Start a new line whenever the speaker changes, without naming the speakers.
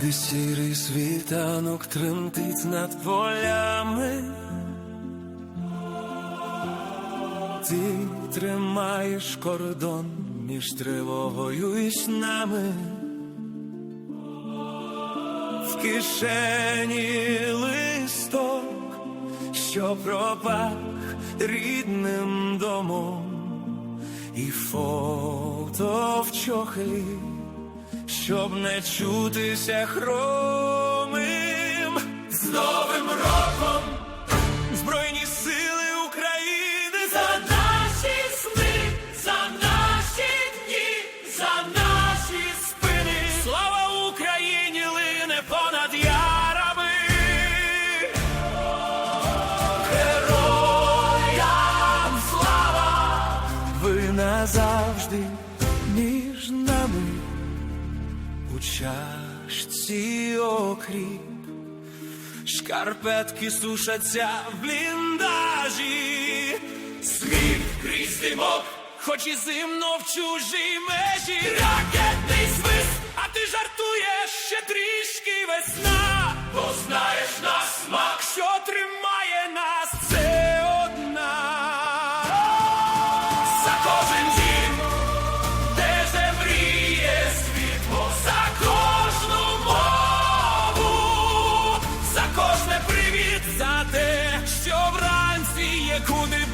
де сірий світанок тремтить над полями. Ти тримаєш кордон між тривогою і снами. В кишені листок, що пропах рідним домом, і фото в чохлі, щоб не чутися хромим. З Новим роком Збройні сили України за наші сни, за наші дні, за наші спини. Слава Україні лине понад ярами. Героям слава! Ви назавжди між нами у чашці окріп. Шкарпетки сушаться в бліндажі, сміх крізь димок, хоч і зимно в чужій межі. Ракетний свист, куди